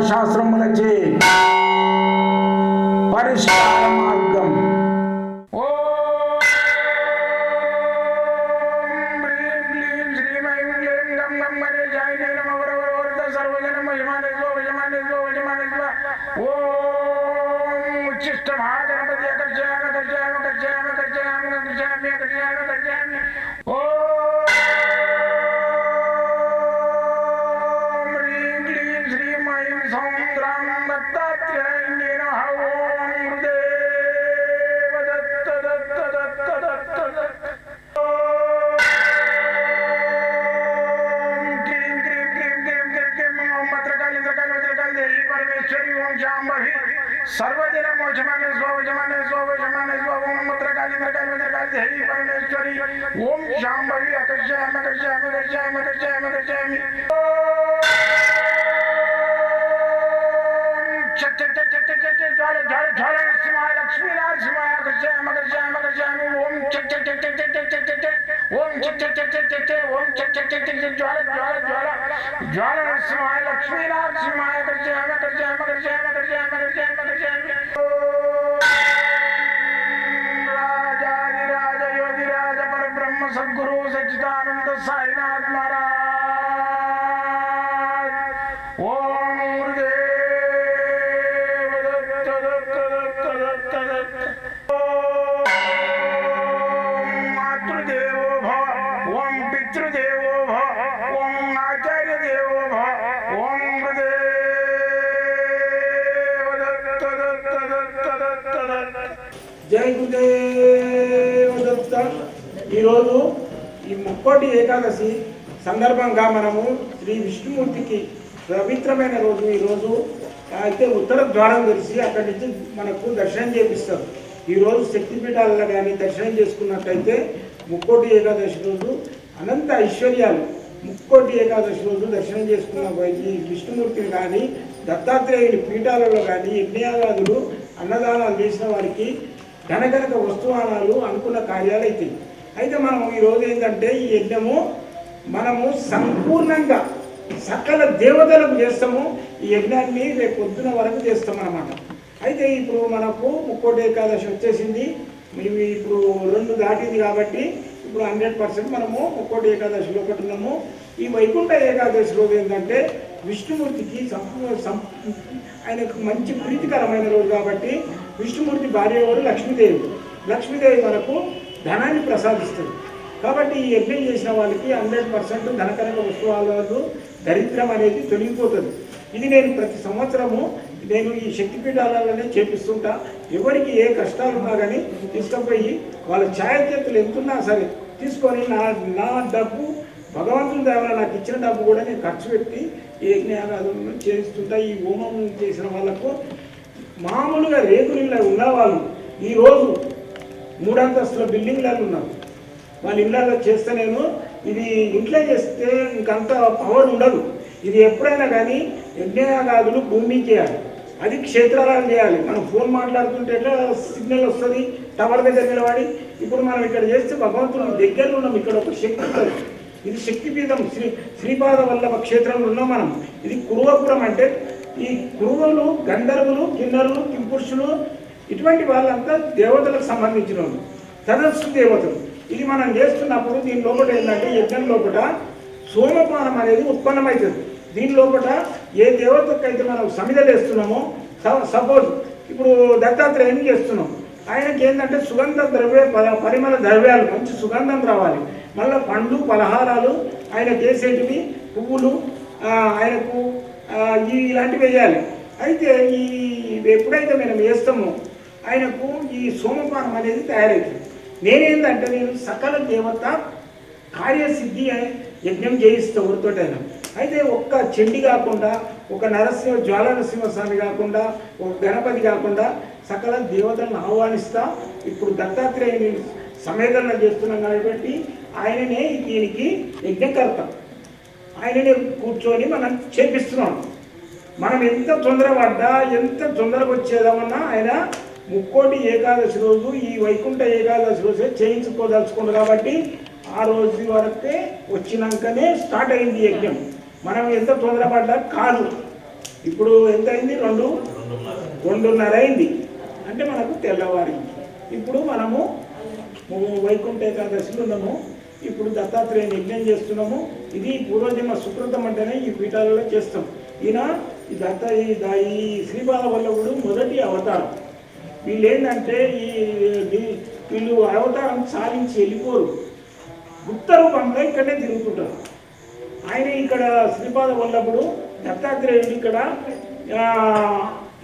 శాస్త్రములచే सर्वदिन मोजमाने स्व जमाने स्व जमाने स्व ओम मुद्र काली इंद्र काली इंद्र काली हरि परमेश्वरी ओम शांभवी अकर्षयामि अकर्षयामि अकर्षयामि अकर्षयामि अकर्षयामि ज्वाल ज्वाल ज्वाल नरसिंहाय लक्ष्मी नरसिंहाय अकर्षयामि अकर्षयामि अकर्षयामि ओम चक चक चक चक चक चक चक चक ओम चक चक चक चक चक चक ओम चक चक चक चक चक ज्वाल ज्वाल ज्वाल ज्वाल नरसिंहाय लक्ष्मी नरसिंहाय अकर्षयामि अकर्षयामि अकर्षयामि ചെയ്യാൻ ചെയ്യാൻ ചെയ്യാൻ ചെയ്യാൻ జై గురుదేవ దత్త ఈరోజు ఈ ముక్కోటి ఏకాదశి సందర్భంగా మనము శ్రీ విష్ణుమూర్తికి పవిత్రమైన రోజు ఈరోజు. అయితే ఉత్తర ద్వారం తెరిచి అక్కడి నుంచి మనకు దర్శనం చేపిస్తారు. ఈరోజు శక్తిపీఠాలలో కానీ దర్శనం చేసుకున్నట్టయితే ముక్కోటి ఏకాదశి రోజు అనంత ఐశ్వర్యాలు. ముక్కోటి ఏకాదశి రోజు దర్శనం చేసుకున్న ఈ విష్ణుమూర్తిని కానీ దత్తాత్రేయుని పీఠాలలో కానీ యజ్ఞయాగాదులు అన్నదానాలు చేసిన వారికి ఘనఘనక వస్తువానాలు అనుకున్న కార్యాలు అవుతాయి అయితే మనం ఈరోజు ఏంటంటే ఈ యజ్ఞము మనము సంపూర్ణంగా సకల దేవతలకు చేస్తాము. ఈ యజ్ఞాన్ని రేపు పొద్దున వరకు చేస్తాం అన్నమాట అయితే ఇప్పుడు మనకు ముక్కోటి ఏకాదశి వచ్చేసింది. మేము ఇప్పుడు రెండు దాటింది కాబట్టి ఇప్పుడు హండ్రెడ్ పర్సెంట్ మనము ముక్కోటి ఏకాదశిలో ఒకటి ఉన్నాము. ఈ వైకుంఠ ఏకాదశి రోజు ఏంటంటే విష్ణుమూర్తికి ఆయనకు మంచి ప్రీతికరమైన రోజు కాబట్టి విష్ణుమూర్తి భార్య ఎవరు? లక్ష్మీదేవి. లక్ష్మీదేవి మనకు ధనాన్ని ప్రసాదిస్తుంది. కాబట్టి ఈ యజ్ఞం చేసిన వాళ్ళకి హండ్రెడ్ పర్సెంట్ ధనకరక వస్తువులు దరిద్రం అనేది తొలగిపోతుంది. ఇది నేను ప్రతి సంవత్సరము నేను ఈ శక్తిపీఠాలలోనే చేపిస్తుంటా. ఎవరికి ఏ కష్టాలు ఉన్నా కానీ తీసుకుపోయి వాళ్ళ ఛాయాచేతులు ఎంతున్నా సరే తీసుకొని నా నా డబ్బు భగవంతుని దేవుడు నాకు ఇచ్చిన డబ్బు కూడా నేను ఖర్చు పెట్టి ఈ చేస్తుంటే చేస్తుంటా ఈ హోమం చేసిన వాళ్ళకు మామూలుగా రేకులు ఉన్నవాళ్ళు ఈరోజు మూడంతస్తుల బిల్డింగ్లలో ఉన్నారు. వాళ్ళ ఇళ్ళలో చేస్తే నేను ఇది ఇంట్లో చేస్తే ఇంకంత పవర్ ఉండదు. ఇది ఎప్పుడైనా కానీ యజ్ఞయాగాదులు భూమి చేయాలి. అది క్షేత్రాలను చేయాలి. మనం ఫోన్ మాట్లాడుతుంటే ఎట్లా సిగ్నల్ వస్తుంది? టవర్ దగ్గర నిలబడి ఇప్పుడు మనం ఇక్కడ చేస్తే భగవంతుడు దగ్గరలో ఉన్నాం. ఇక్కడ ఒక శక్తి ఉంటుంది. ఇది శక్తిపీఠం శ్రీ శ్రీపాద వల్లభ క్షేత్రంలో ఉన్నాం మనం. ఇది కురువపురం అంటే ఈ కురువలు గంధర్వులు కిన్నరులు కింపురుషులు ఇటువంటి వాళ్ళంతా దేవతలకు సంబంధించిన వాళ్ళు తదస్సు దేవతలు. ఇది మనం చేస్తున్నప్పుడు దీని లోపల ఏంటంటే యజ్ఞం లోపల సోమపానం అనేది ఉత్పన్నమవుతుంది. దీని లోపల ఏ దేవతకైతే మనం సమిధలు వేస్తున్నామో సపోజ్ ఇప్పుడు దత్తాత్రేయం చేస్తున్నాం. ఆయనకి ఏంటంటే సుగంధ ద్రవ్య పరిమళ ద్రవ్యాలు మంచి సుగంధం రావాలి. మళ్ళీ పండ్లు పలహారాలు ఆయన చేసేటివి పువ్వులు ఆయనకు ఇలాంటివి వేయాలి. అయితే ఈ ఎప్పుడైతే మనం వేస్తామో ఆయనకు ఈ సోమపానం అనేది తయారవుతుంది నేనేంటంటే నేను సకల దేవత కార్యసిద్ధి అని యజ్ఞం చేయిస్తా ఊరితోటైనా. అయితే ఒక్క చెండి కాకుండా ఒక నరసింహ జ్వాల నరసింహస్వామి కాకుండా ఒక గణపతి కాకుండా సకల దేవతలను ఆహ్వానిస్తా. ఇప్పుడు దత్తాత్రేయుని సమేదన చేస్తున్నాం కాబట్టి ఆయననే దీనికి యజ్ఞకర్త. ఆయననే కూర్చొని మనం చేపిస్తున్నాం. మనం ఎంత తొందరపడ్డా ఎంత తొందరగా వచ్చేదామన్నా ఆయన ముక్కోటి ఏకాదశి రోజు ఈ వైకుంఠ ఏకాదశి రోజే చేయించుకోదలుచుకుంది కాబట్టి ఆ రోజు వరకే వచ్చినాకనే స్టార్ట్ అయింది యజ్ఞం. మనం ఎంత తొందరపడ్డా కాదు. ఇప్పుడు ఎంత అయింది రెండు రెండున్నర అయింది. అంటే మనకు తెల్లవారి ఇప్పుడు మనము వైకుంఠ ఏకాదశిలో ఉన్నాము. ఇప్పుడు దత్తాత్రేయుని యజ్ఞం చేస్తున్నాము. ఇది పూర్వజన్మ సుకృతం అంటేనే ఈ పీఠాలలో చేస్తాం. ఈయన ఈ దత్త ఈ ద- వల్లభుడు మొదటి అవతారం. వీళ్ళు ఏంటంటే ఈ వీళ్ళు అవతారం సాధించి వెళ్ళిపోరు. గుప్త రూపంలో ఇక్కడనే తిరుగుతుంటారు. ఆయన ఇక్కడ శ్రీపాద వల్లభుడు దత్తాత్రేయుడు ఇక్కడ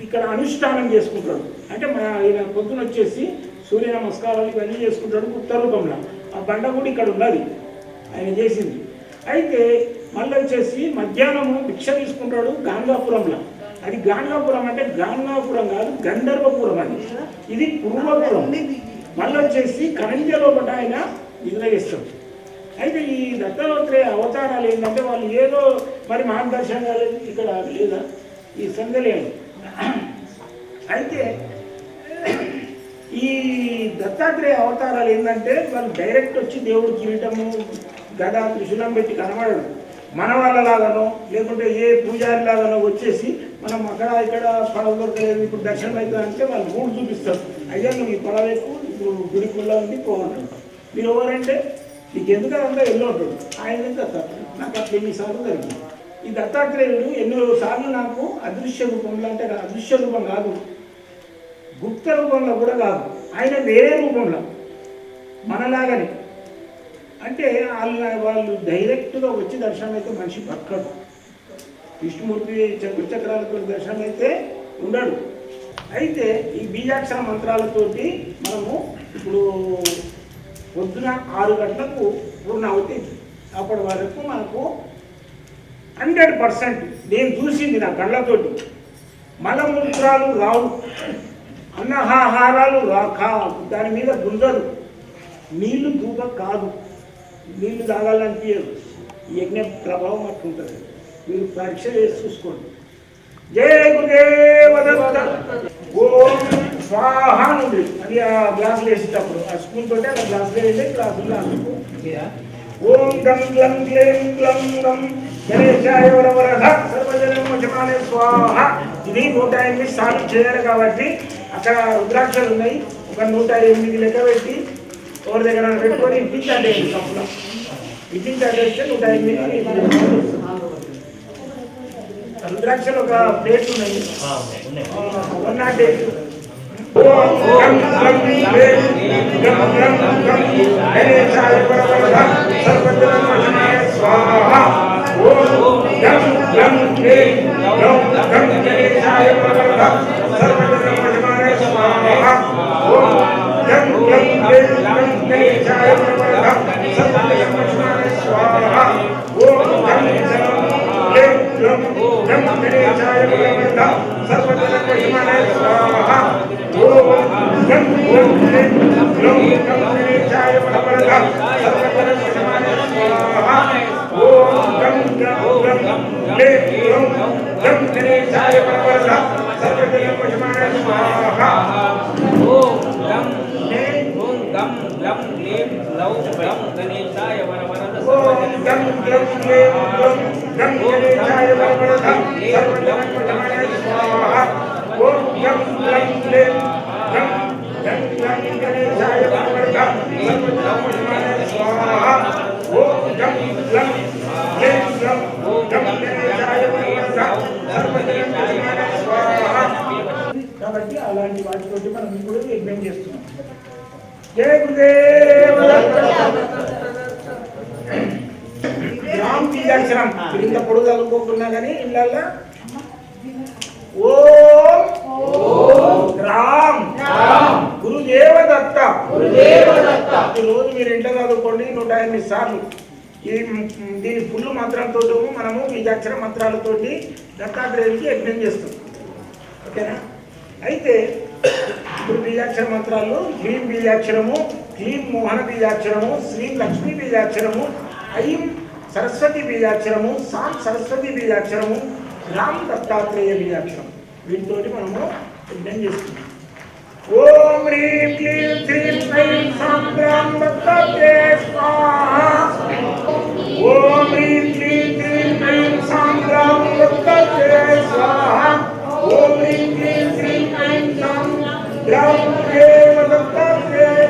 ఇక్కడ అనుష్ఠానం చేసుకుంటాడు. అంటే మన ఆయన పొద్దున వచ్చేసి సూర్య నమస్కారాలు ఇవన్నీ చేసుకుంటాడు గుప్త రూపంలో. ఆ బండ కూడా ఇక్కడ ఉన్నది. ఆయన చేసింది. అయితే మళ్ళీ వచ్చేసి మధ్యాహ్నము భిక్ష తీసుకుంటాడు గాంగాపురంలో అది గాంగాపురం అంటే గాంగాపురం కాదు గంధర్వపురం అది. ఇది పూర్వపురం. మళ్ళీ వచ్చేసి కణింజ లోపల ఆయన నిర్ణయిస్తాడు అయితే ఈ దత్తాత్రేయ అవతారాలు ఏంటంటే వాళ్ళు ఏదో మరి మార్గదర్శనాలు ఇక్కడ లేదా? ఈ సందలేము అయితే ఈ దత్తాత్రేయ అవతారాలు ఏంటంటే వాళ్ళు డైరెక్ట్ వచ్చి దేవుడు కిరీటము గద త్రిశూలం పెట్టి కనబడడం మన వాళ్ళలాగానో లేకుంటే ఏ పూజారి లాగానో వచ్చేసి మనం అక్కడ ఇక్కడ పడవ దొరకలేదు ఇప్పుడు దర్శనం అవుతుంది అంటే వాళ్ళు మూడు చూపిస్తారు. అయ్యా నువ్వు ఈ పడవ ఎక్కువ ఇప్పుడు గుడికుల్లో ఉంది పోమంటాడు మీరు ఎవరంటే నీకు ఎందుకు అదంతా ఎల్లో ఉంటాడు ఆయన దత్తాత్రేయ నాకు అట్లా ఎన్నిసార్లు జరిగింది. ఈ దత్తాత్రేయుడు ఎన్నో సార్లు నాకు అదృశ్య రూపంలో అంటే అదృశ్య రూపం కాదు. గుప్త రూపంలో కూడా కాదు. ఆయన వేరే రూపంలో. మనలాగని. అంటే వాళ్ళ వాళ్ళు డైరెక్ట్గా వచ్చి దర్శనం అయితే మనిషి పక్కడు విష్ణుమూర్తి చక్ర చక్రాలతో దర్శనం అయితే ఉండడు. అయితే ఈ బీజాక్షర మంత్రాలతోటి మనము ఇప్పుడు పొద్దున ఆరు గంటలకు పూర్ణ అవుతుంది అప్పటి వరకు మనకు హండ్రెడ్ పర్సెంట్ నేను చూసింది నా కళ్ళతోటి. మలమూత్రాలు రావు. అన్నహారాలు రా కా దాని మీద గుంజదు నీళ్ళు దూప కాదు. నీళ్ళు తాగాలనిపించదు యజ్ఞ ప్రభావం అట్లుంటుంది మీరు పరీక్ష చేసి చూసుకోండి. జయ గురుదేవ ఓం స్వాహ నుండి. అది ఆ గ్లాసులు వేసేటప్పుడు ఆ స్పూన్ తోటి ఆ గ్లాసులు వేసి గ్లాసులు ఓం గం గ్లం గ్లేం గ్లం గం. గణేశాయ వరవరధ సర్వజనం స్వాహ. ఇది నూట ఎనిమిది సార్లు చేయాలి కాబట్టి అక్కడ రుద్రాక్షలు ఉన్నాయి. ఒక నూట ఎనిమిది లెక్క పెట్టి ఎవరి దగ్గర పెట్టుకొని ఇప్పించండి కప్పులో ఇప్పించేస్తే నూట ఎనిమిది రుద్రాక్షలు ఒక ప్లేట్ ఉన్నాయి. One not eight. ఓం గం గం గ్లేం గం గం గం గణేశాయ వరవరధ సర్వజనం వశమానే స్వాహ ఓం గం గం గ్లేం గం గం గణేశాయ వరవరధ సర్వజనం వశమానే స్వాహ ఓం గం గం గ్లేం గం గణేశాయ వరవరధ సర్వజనం వశమానే స్వాహ ఓం గం గం గ్లేం గం గం గణేశాయ వరవరధ సర్వజనం వశమానే స్వాహ ఓం గం గం గ్లేం గం గం గణేశాయ వరవరధ సర్వజనం వశమానే స్వాహ ఓం గం గం గం గ్లేం గం గం గణేశాయ వరవరధ సర్వజనం వశమానే స్వాహ ఓం గం ఓం గం గం గ్లీం గ్లౌ గం గణేశాయ వరవరద ఓం గం గం గ్లేం గం గం గణేశాయ వరవరధ సర్వజనం వశమానే స్వాహ ఓం గం గం గ్లేం గం గం గం గణేశాయ వరవరధ సర్వజనం వశమానే స్వాహ ఓం గం గం గ్లేం గం గం గణేశాయ వరవరధ సర్వజనం వశమానే స్వాహ కాబట్టి అలాంటి వాటితోటి మనం ఇప్పుడు యజ్ఞం చేస్తున్నాం. జయ గురుదేవ. రామ్ బీజాక్షరం ఇంత పొడుగు చదువుకోకున్నా కానీ ఇళ్ళల్లో. ఓం రామ్. గురుదేవ దత్త రోజు మీరు ఇంట్లో చదువుకోండి నూట ఎనిమిది సార్లు. ఈ దీని ఫుల్ మంత్రంతో మనము బీజాక్షర మంత్రాలతోటి దత్తాత్రేయుడికి యజ్ఞం చేస్తాం. ఓకేనా? అయితే ఇప్పుడు బీజాక్షర మంత్రాల్లో హ్రీం బీజాక్షరము హ్రీం మోహన బీజాక్షరము శ్రీం లక్ష్మీ బీజాక్షరము ఐం సరస్వతి బీజాక్షరము సాం సరస్వతి బీజాక్షరము రామ్ దత్తాత్రేయ బీజాక్షరం వీటితోటి మనము యజ్ఞం చేస్తున్నాం. ఓం హ్రీం క్లీం శ్రీం ఐం సాం రామ్ దత్తాత్రేయ స్వాహ. ఓం హ్రీం క్లీం శ్రీం ఐం సాం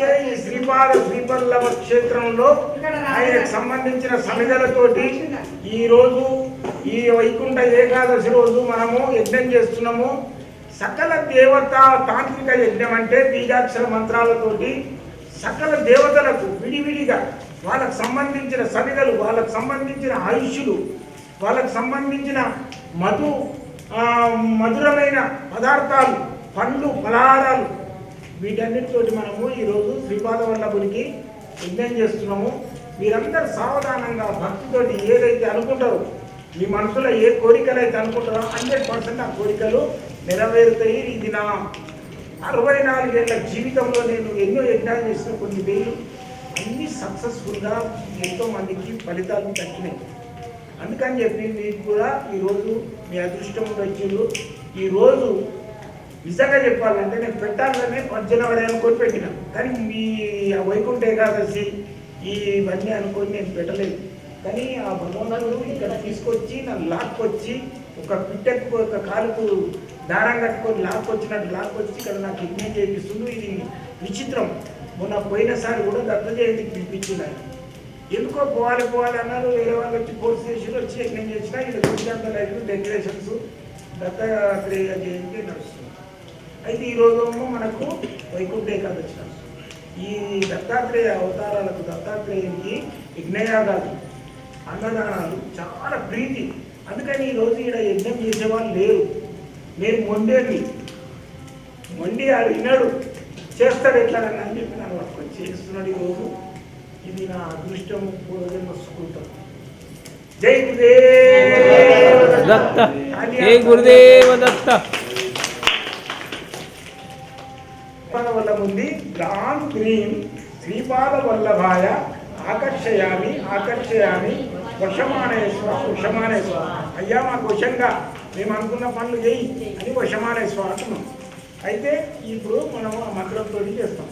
అయితే ఈ శ్రీపాద శ్రీపల్లవ క్షేత్రంలో ఆయనకు సంబంధించిన సమిధలతోటి ఈరోజు ఈ వైకుంఠ ఏకాదశి రోజు మనము యజ్ఞం చేస్తున్నాము. సకల దేవత తాంత్రిక యజ్ఞం అంటే బీజాక్షర మంత్రాలతోటి సకల దేవతలకు విడివిడిగా వాళ్ళకు సంబంధించిన సమిధలు వాళ్ళకు సంబంధించిన ఆయుష్యులు వాళ్ళకు సంబంధించిన మధు మధురమైన పదార్థాలు పండ్లు ఫలహారాలు వీటన్నిటితోటి మనము ఈరోజు శ్రీపాద వల్లభునికి యజ్ఞం చేస్తున్నాము. మీరందరూ సావధానంగా భక్తితోటి ఏదైతే అనుకుంటారో మీ మనసులో ఏ కోరికలు అయితే అనుకుంటారో హండ్రెడ్ పర్సెంట్ ఆ కోరికలు నెరవేరుతాయి. ఇది నా అరవై నాలుగేళ్ళ జీవితంలో నేను ఎన్నో యజ్ఞాలు చేసిన కొన్ని వేలు అన్నీ సక్సెస్ఫుల్గా ఎంతో మందికి ఫలితాలు తగ్గినాయి. అందుకని చెప్పి మీకు కూడా ఈరోజు మీ అదృష్టం వచ్చిండ్రు ఈరోజు నిజంగా చెప్పాలంటే నేను పెట్టాలనే జనవరి అనుకొని పెట్టినా. కానీ మీ ఆ వైకుంఠ ఏకాదశి ఈ ఇవన్నీ అనుకొని నేను పెట్టలేదు. కానీ ఆ భగవంతుడు ఇక్కడ తీసుకొచ్చి నన్ను లాక్కొచ్చి ఒక పిట్టకు ఒక కాలుకు దారం కట్టుకొని లాక్కొచ్చినట్టు లాక్కొచ్చి ఇక్కడ నాకు యజ్ఞం చేపిస్తుంది ఇది విచిత్రం. మొన్న పోయినసారి కూడా దత్త జయంతికి పిలిపించింది ఆయన. ఎందుకో పోవాలి పోవాలి అన్నారు. వేరే వాళ్ళు వచ్చి ఫోర్స్ చేసి వచ్చి యజ్ఞం చేసినా. ఇది గుడిగంత లైట్లు డెకరేషన్స్ దత్తాత్రేయ జయంతి నడుస్తుంది. అయితే ఈ రోజు మనకు వైకుంఠ ఏకాదశి ఈ దత్తాత్రేయ అవతారాలకు దత్తాత్రేయునికి యజ్ఞయాగాలు అన్నదానాలు చాలా ప్రీతి. అందుకని ఈ రోజు ఈడ యజ్ఞం చేసేవాళ్ళు లేరు. నేను మొండేది మొండి ఆడు విన్నాడు. చేస్తాడు ఎట్లా అని చెప్పి నన్ను పట్టుకొని చేస్తున్నాడు ఈరోజు ఇది నా అదృష్టం పూర్వజన్మ సుకృతం. జై గురుదేవ దత్త. గురుదేవ దత్త. శ్రీపాద వల్లభ ఉంది గ్రాం గ్రీం శ్రీపాద వల్లభాయ ఆకర్షయామి ఆకర్షయామి వశమానేశ్వ వశమానేశ్వ అయ్యా మాకు వశంగా. మేము అనుకున్న పనులు చేయి అని వశమానేశ్వ అంటున్నాం. అయితే ఇప్పుడు మనం ఆ మంత్రంతో చేస్తాం.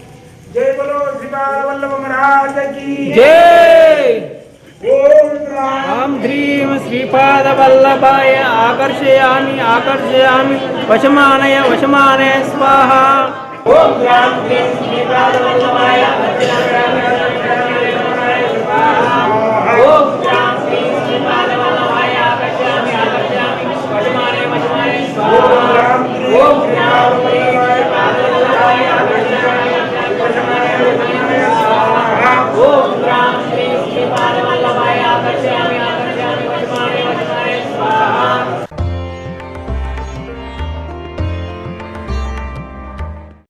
జై బలో శ్రీపాద వల్లభ మహారాజకి ఓం హ్రీం శ్రీపాదవల్లభాయ ఆకర్షయామి ఆకర్షయామి వశమానయ వశమానయ స్వాహ. ఓం గ్రాం గ్రీం శ్రీపాద వల్లభాయ